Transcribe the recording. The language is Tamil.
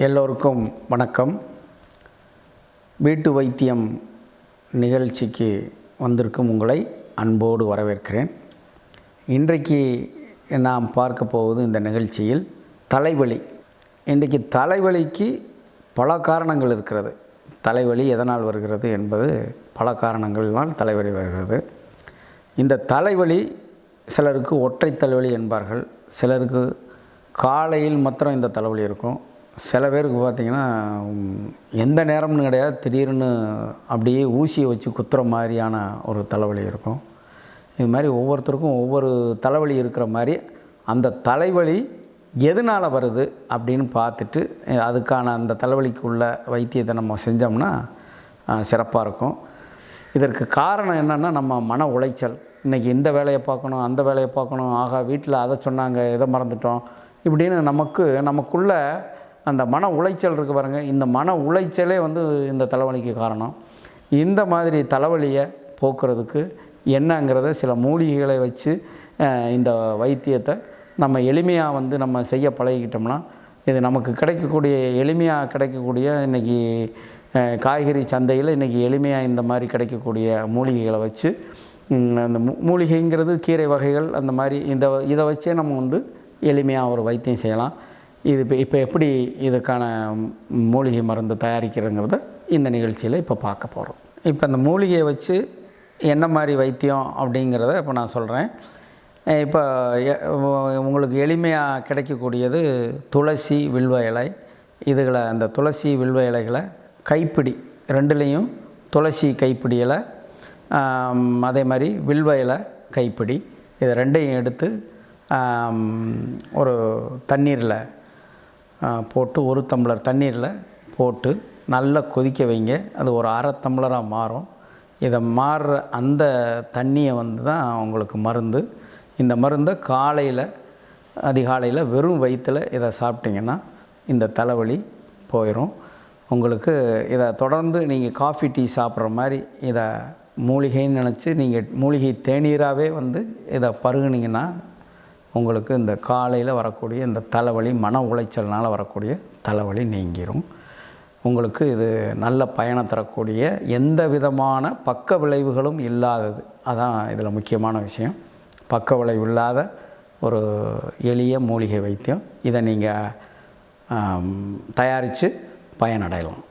எல்லோருக்கும் வணக்கம். வீட்டு வைத்தியம் நிகழ்ச்சிக்கு வந்திருக்கும் உங்களை அன்போடு வரவேற்கிறேன். இன்றைக்கு நாம் பார்க்க போவது இந்த நிகழ்ச்சியில் தலைவலி. இன்றைக்கு தலைவலிக்கு பல காரணங்கள் இருக்கிறது. தலைவலி எதனால் வருகிறது என்பது பல காரணங்களினால் தலைவலி வருகிறது. இந்த தலைவலி சிலருக்கு ஒற்றை தலைவலி என்பார்கள். சிலருக்கு காலையில் மாத்திரம் இந்த தலைவலி இருக்கும். சில பேருக்கு பார்த்திங்கன்னா எந்த நேரம்னு கிடையாது. திடீர்னு அப்படியே ஊசியை வச்சு குத்துற மாதிரியான ஒரு தலைவலி இருக்கும். இது மாதிரி ஒவ்வொருத்தருக்கும் ஒவ்வொரு தலைவலி இருக்கிற மாதிரி அந்த தலைவலி எதனால் வருது அப்படின்னு பார்த்துட்டு அதுக்கான அந்த தலைவலிக்கு உள்ள வைத்தியத்தை நம்ம செஞ்சோம்னா சிறப்பாக இருக்கும். இதற்கு காரணம் என்னென்னா நம்ம மன உளைச்சல். இன்றைக்கி இந்த வேலையை பார்க்கணும் அந்த வேலையை பார்க்கணும். ஆகா வீட்டில் அதை சொன்னாங்க இதை மறந்துட்டோம். இப்படின்னு நமக்கு நமக்குள்ள அந்த மன உளைச்சல் இருக்குது பாருங்கள் இந்த மன உளைச்சலே வந்து இந்த தலைவலிக்கு காரணம். இந்த மாதிரி தலைவலியை போக்குறதுக்கு என்னங்கிறத சில மூலிகைகளை வச்சு இந்த வைத்தியத்தை நம்ம எளிமையாக வந்து நம்ம செய்ய பழகிக்கிட்டோம்னா இது நமக்கு கிடைக்கக்கூடிய எளிமையாக கிடைக்கக்கூடிய இன்றைக்கி காய்கறி சந்தையில் இன்றைக்கி எளிமையாக இந்த மாதிரி கிடைக்கக்கூடிய மூலிகைகளை வச்சு அந்த மூ- மூலிகைங்கிறது கீரை வகைகள் அந்த மாதிரி இந்த இதை வச்சே நம்ம வந்து எளிமையாக ஒரு வைத்தியம் செய்யலாம். இது இப்போ இப்போ எப்படி இதுக்கான மூலிகை மருந்து தயாரிக்கிறதுங்கிறத இந்த நிகழ்ச்சியில் இப்போ பார்க்க போகிறோம் இப்போ அந்த மூலிகையை வச்சு என்ன மாதிரி வைத்தியம் அப்படிங்கிறத இப்போ நான் சொல்கிறேன் இப்போ உங்களுக்கு எளிமையாக கிடைக்கக்கூடியது துளசி வில்வ இலை. இதுகளை அந்த துளசி வில்வ இலைகளை கைப்பிடி ரெண்டுலேயும் துளசி கைப்பிடி இலை அதே மாதிரி வில்வ இலை கைப்பிடி. இது ரெண்டையும் எடுத்து ஒரு தண்ணீரில் போட்டு ஒரு டம்ளர் தண்ணீரில் போட்டு நல்லா கொதிக்க வைங்க. அது ஒரு அரை டம்ளராக மாறும். இதை மாறுற அந்த தண்ணியை வந்து தான் உங்களுக்கு மருந்து. இந்த மருந்தை காலையில் அதிகாலையில் வெறும் வயிற்றில் இதை சாப்பிட்டிங்கன்னா இந்த தலைவலி போயிடும் உங்களுக்கு இதை தொடர்ந்து நீங்கள் காஃபி டீ சாப்பிட்ற மாதிரி இதை மூலிகைன்னு நினச்சி நீங்கள் மூலிகை தேநீராகவே வந்து இதை பருகுனீங்கன்னா உங்களுக்கு இந்த காலையில் வரக்கூடிய இந்த தலைவலி மன உளைச்சல்னால் வரக்கூடிய தலைவலி நீங்கிரும். உங்களுக்கு இது நல்ல பயணம் தரக்கூடிய எந்த விதமான பக்க விளைவுகளும் இல்லாதது. அதான் இதில் முக்கியமான விஷயம். பக்க விளைவு இல்லாத ஒரு எளிய மூலிகை வைத்தியம். இதை நீங்கள் தயாரித்து பயனடையலாம்.